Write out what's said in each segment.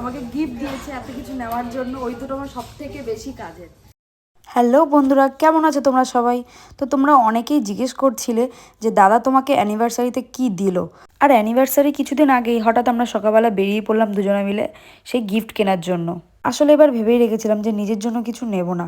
আমাকে গিফট দিয়েছে, এত কিছু নেওয়ার জন্য ওই দুটো আমার সব থেকে বেশি কাজের। হ্যালো বন্ধুরা, কেমন আছো তোমরা সবাই? তো তোমরা অনেকেই জিজ্ঞেস করছিলে যে, দাদা তোমাকে অ্যানিভার্সারিতে কি দিল? আর অ্যানিভার্সারি কিছুদিন আগেই হঠাৎ আমরা সকালবেলা বেরিয়ে পড়লাম দুজনে মিলে সেই গিফট কেনার জন্য। আসলে এবার ভেবেই রেখেছিলাম যে, নিজের জন্য কিছু নেব না।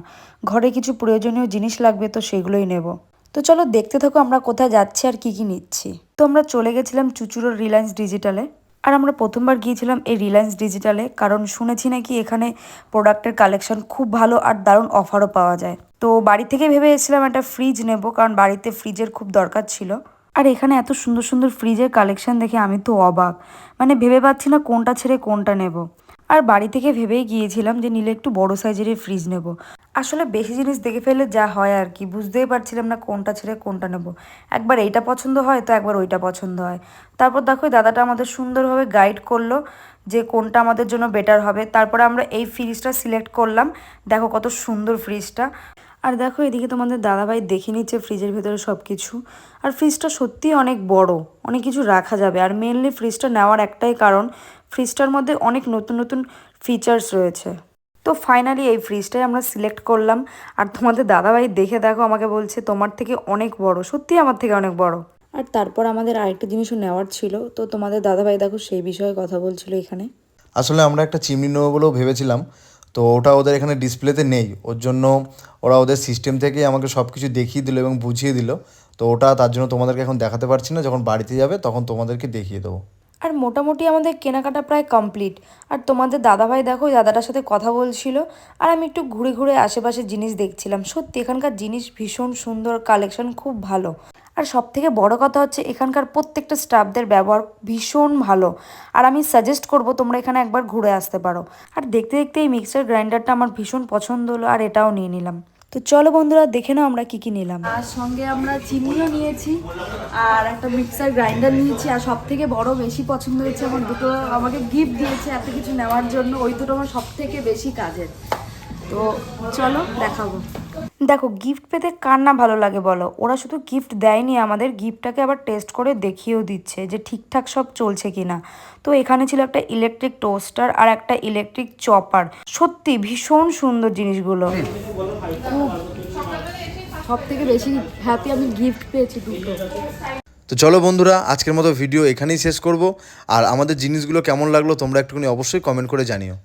ঘরে কিছু প্রয়োজনীয় জিনিস লাগবে তো সেগুলোই নেব। তো চলো দেখতে থাকো আমরা কোথায় যাচ্ছি আর কি কি নিচ্ছি। তো আমরা চলে গেছিলাম চুচুড়োর রিলায়েন্স ডিজিটালে আর আমরা প্রথমবার গিয়েছিলাম এই রিলায়েন্স ডিজিটালে কারণ শুনেছি নাকি এখানে প্রোডাক্টের কালেকশন খুব ভালো আর দারুণ অফারও পাওয়া যায়। তো বাড়ি থেকে ভেবে এসেছিলাম একটা ফ্রিজ নেব, কারণ বাড়িতে ফ্রিজের খুব দরকার ছিল। আর এখানে এত সুন্দর সুন্দর ফ্রিজের কালেকশন দেখে আমি তো অবাক। মানে ভেবে পাচ্ছি না কোনটা ছেড়ে কোনটা নেব। আর বাড়ি থেকে ভেবেই গিয়েছিলাম যে নিলে একটু বড় সাইজেরই ফ্রিজ নেব। আসলে বেশি জিনিস দেখে ফেলে যা হয় আর কি, বুঝতেই পারছিলাম না কোনটা ছেড়ে কোনটা নেব। একবার এইটা পছন্দ হয় তো একবার ওইটা পছন্দ হয়। তারপর দেখো দাদাটা আমাদের সুন্দরভাবে গাইড করল যে কোনটা আমাদের জন্য বেটার হবে। তারপরে আমরা এই ফ্রিজটা সিলেক্ট করলাম। দেখো কত সুন্দর ফ্রিজটা আর দেখো এদিকে তোমাদের দাদাভাই দেখে নিচ্ছে ফ্রিজের ভেতরে সব কিছু আর ফ্রিজটা সত্যিই অনেক বড়, অনেক কিছু রাখা যাবে। আর মেনলি ফ্রিজটা নেওয়ার একটাই কারণ ফ্রিজটার মধ্যে অনেক নতুন নতুন ফিচার্স রয়েছে। তো ফাইনালি এই ফ্রিজটাই আমরা সিলেক্ট করলাম। আর তোমাদের দাদাভাই দেখে দেখো আমাকে বলছে, তোমার থেকে অনেক বড়, সত্যি আমার থেকে অনেক বড়। আর তারপর আমাদের আরেকটা জিনিসও নেওয়ার ছিল। তো তোমাদের দাদাভাই দেখো সেই বিষয়ে কথা বলছিল এখানে। আসলে আমরা একটা চিমনি নেব বলেও ভেবেছিলাম। তো ওটা ওদের এখানে ডিসপ্লেতে নেই। ওর জন্য ওরা ওদের সিস্টেম থেকে আমাকে সব কিছু দেখিয়ে দিল এবং বুঝিয়ে দিল। তো ওটা তার জন্য তোমাদেরকে এখন দেখাতে পারছি না। যখন বাড়িতে যাবে তখন তোমাদেরকে দেখিয়ে দেবো। আর মোটামুটি আমাদের কেনাকাটা প্রায় কমপ্লিট। আর তোমাদের দাদাভাই দেখো, দাদাটার সাথে কথা বলছিল। আর আমি একটু ঘুরে ঘুরে আশেপাশে জিনিস দেখছিলাম। সত্যি, এখানকার জিনিস ভীষণ সুন্দর কালেকশন খুব ভালো। আর সব থেকে বড় কথা হচ্ছে, এখানকার প্রত্যেকটা স্টাফদের ব্যবহার ভীষণ ভালো। আর আমি সাজেস্ট করব, তোমরা এখানে একবার ঘুরে আসতে পারো। আর দেখতে দেখতে এই মিক্সার গ্রাইন্ডারটা আমার ভীষণ পছন্দ হলো, আর এটাও নিয়ে নিলাম। তো চলো বন্ধুরা দেখে নাও আমরা কি কি নিলাম। আর সঙ্গে আমরা চিনিও নিয়েছি আর একটা মিক্সার গ্রাইন্ডার নিয়েছি। আর সব থেকে বড় বেশি পছন্দ হয়েছে আমার দুটো আমাকে গিফট দিয়েছে এত কিছু নেওয়ার জন্য। ওই দুটো আমার সব থেকে বেশি কাজের। তো চলো দেখাবো। দেখো গিফট পেতে কার না ভালো লাগে বলো? ওরা শুধু গিফট দেয়নি আমাদের গিফটটাকে আবার টেস্ট করে দেখিয়েও দিচ্ছে যে ঠিকঠাক সব চলছে কিনা। তো এখানে ছিল একটা ইলেকট্রিক টোস্টার আর একটা ইলেকট্রিক চপার সত্যি ভীষণ সুন্দর জিনিসগুলো। বেশি হ্যাপি আমি গিফট পেয়েছি দুটো। তো চলো বন্ধুরা, আজকের মতো ভিডিও এখানেই শেষ করব। আর আমাদের জিনিসগুলো কেমন লাগল তোমরা একটুখানি অবশ্যই কমেন্ট করে জানিও।